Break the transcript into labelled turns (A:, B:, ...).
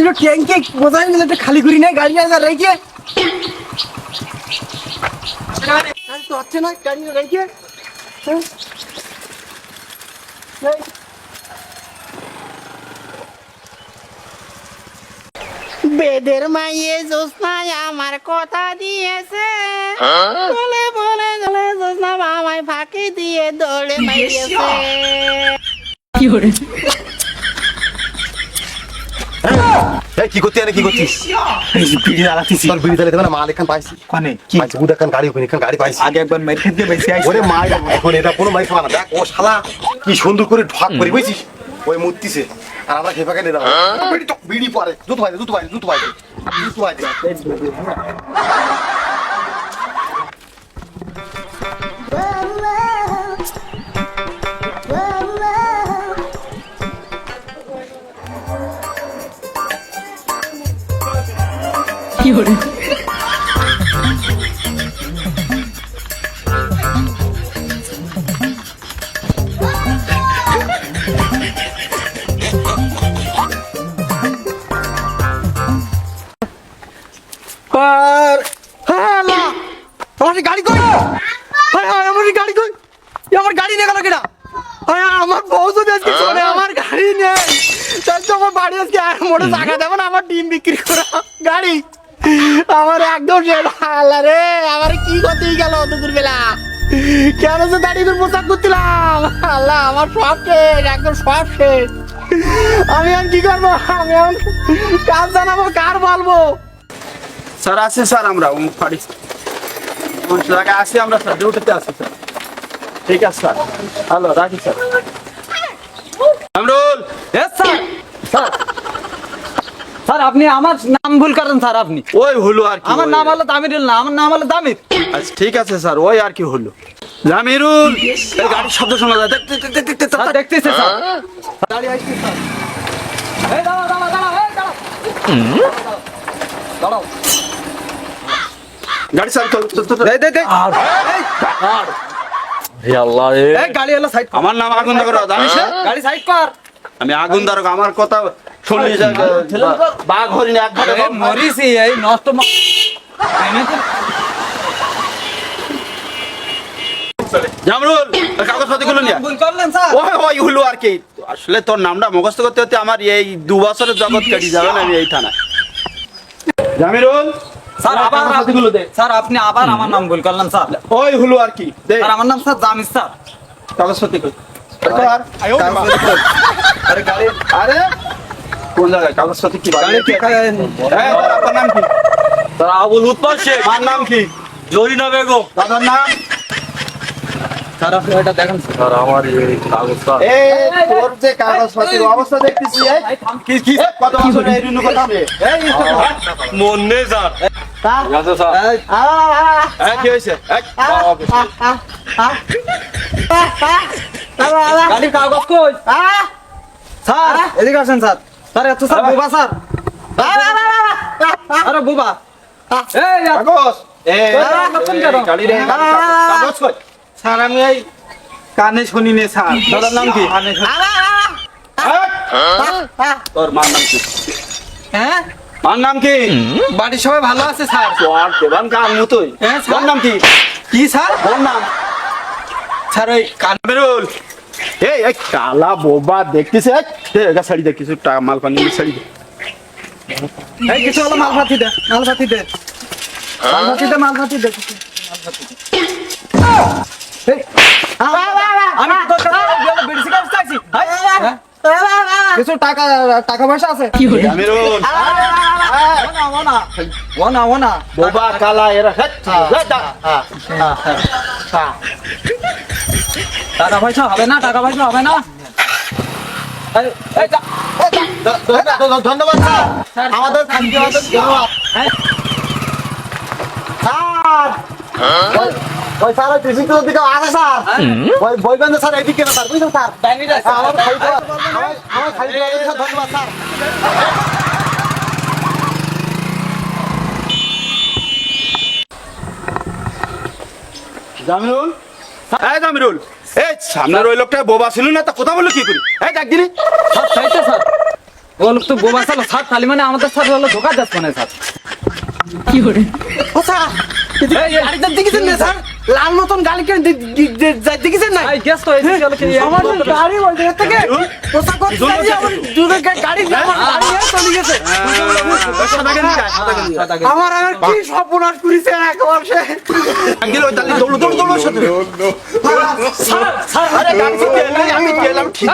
A: দুটো ট্যাঙ্কে বোঝাই মিলে একটা খালি করি নাই গাড়ি আছে রেখে। গাড়ি তো হচ্ছে না গাড়ি রেখে। হ্যাঁ? এই,
B: বেদের মাইয়ে জোসনায় আমার কথা দিয়েছে। বলে বলে চলে জোসনা আমায় ফাঁকি দিয়ে দৌড়ে মাইয়েছে।
C: এই কি করতে আরে কি করছিস
D: বিড়ি জ্বালাতেছি
C: তোর বিড়ি তালে দেবে মাল এখান পাইছি।
D: কানে? কি?
C: পাইছি কান গাড়ি ওখানে এখান গাড়ি পাইছি।
D: আগে একবার মেরে খেতে বেশি
C: ওরে মা এখন এটা কোনো মাই খাওয়া না। দেখ ও শালা কি সুন্দর করে ঢাক করে বুঝছিস? ওই মূর্তিছে। আর আমরা খেপা কেটে দাও বিড়ি তো বিড়ি পরে। দুধ পাই দুধ পাই দুধ পাই দুধ পাই
A: আর হ্যাঁ আমার গাড়ি কই? আরে আরে, আমার গাড়ি কই? আমার গাড়ি নিয়ে গেল কেনা? আরে আমার বউ চলে আমার গাড়ি নেই। তাই তো আমার বাড়ি আজকে আর মোটে টাকা দেবো না আমার ডিম বিক্রি করা গাড়ি। আমার একদম রে, আমার কি করতে গেল দুপুর বেলা কেন যে দাঁড়িয়ে তোর পোশাক করছিলাম? আল্লাহ, আমার সব শেষ, একদম সব শেষ। আমি এখন কি করব? আমি এখন কার জানাব, কার বলব?
D: স্যার আছে স্যার আমরা, অমুক ফাড়ি আসি আমরা, স্যার, ডিউটিতে আসি, স্যার। ঠিক আছে, স্যার। হ্যালো, রাখি, sir Amrul
E: Yes, sir sir sir আপনি আমার নাম ভুল করেন স্যার আপনি।
D: ওই হলো আর কি
E: আমার নাম হলো তামিরুল না আমার নাম হলো তামির
D: আচ্ছা ঠিক আছে স্যার ওই আর কি হলো। জামিরুল এই গাড়ির শব্দ শোনা যায়। দেখ, দেখ, দেখ, দেখ, দেখ, দেখ,
E: স্যার।
D: দেখ।
E: দেখতেছে স্যার। গাড়ি আসছে স্যার। এই দাঁড়াও দাঁড়াও দাঁড়াও এই দাঁড়াও। দাঁড়াও।
D: গাড়ি স্যার তো- তো- তো-
E: দে দে আর। এই আর হে আল্লাহ এই গাড়ি হলো সাইড
D: আমার নাম আগুন জানিস না?
E: গাড়ি সাইড কর।
D: আমি আগুন দারোগা আমার কথা শুনলি বাঘ হরিণ এক ঘাটে
E: এই নষ্ট ম- এনে তো-
D: জামরুল কাগজপত্রগুলো নিয়ে আয়।
E: ভুল করলেন স্যার।
D: ওই ওই হলো আর কি? আসলে তোর নামটা মুখস্থ করতে করতে আমার এই দু বছরের জগৎ কেটে যাবে আমি এই থানায়। জামিরুল
E: স্যার আবার
D: কাগজপত্রগুলো দে।
E: স্যার আপনি আবার আমার নাম ভুল করলেন স্যার।
D: ওই হলো আর কি দে।
E: স্যার আমার নাম স্যার জামির স্যার।
D: গাড়ি আরে কোন জায়গায়? কাগজপত্র কি হ্যাঁ আপনার নাম কি?
E: স্যার আবুল উৎপল শেখ।
D: মার নাম কি?
E: জরিনা বেগম।
D: দাদার নাম?
E: আমার মন গাড়ির কাগজ কই? স্যার এদিকে আসেন স্যার। স্যার এত স্যার বোবা স্যার। আরে বোবা। এই
D: কাগজ।
E: কেন?
A: স্যার আমি এই কানে শুনি নে স্যার।
D: দাদার নাম কি? তোর মার নাম কি?
A: হ্যাঁ?
D: মার নাম কি?
A: বাড়ির সবাই ভালো আছে স্যার?
D: তোর দেবান কার মতোই
A: হ্যাঁ, স্যার।
D: নাম কি?
A: কি স্যার?
D: তোর নাম?
A: স্যার ওই কান
D: কানবেরুল এই এই কালা বোবা দেখতেছে শাড়ি দে কিছু টাকা মাল পানি শাড়ি দে।
A: এই কিছু হলো মাল ফাতি দে মাল দে। মাল ফাতি দে মাল ফাতি দে কিছু। মাল ফাতি দে। আমি তো তোর কাছে গেলে বিড়ি চাইছি হ্যাঁ? কিছু টাকা টাকা পয়সা আছে?
D: আমিরুল
A: ওনা ওনা।
D: বোবা কালা এরা
E: টাকা পয়সা হবে না টাকা পয়সা হবে না?
C: ধন্যবাদ স্যার আমাদের স্যার খালি ধন্যবাদ স্যার
D: জামিরুল জামিরুল। এই সামনের ওই লোকটা বোবা ছিল না তা কথা বলল কি করি? এই দেখ দিলি
E: স্যার, সেইটা স্যার। ও লোক তো বোবা ছিল স্যার তাহলে মানে আমাদের স্যার হলো ধোকা যাচ্ছে না স্যার।
A: ও স্যার এই গাড়িটা দেখেছেন না স্যার? লাল মতন গাড়ি কেন দেখেছেন না
E: গ্যাস তো গেল
A: আমার গাড়ি ওই জায়গা থেকে পোশাক করতে আমার গাড়ি গাড়ি চলে গেছে। আমার আর কি সর্বনাশ করেছে একবার সে?
D: গেল দৌড় দৌড় দৌড় সাথে।
A: স্যার স্যার
D: আরে গাড়ি আমি গেলাম ঠিক।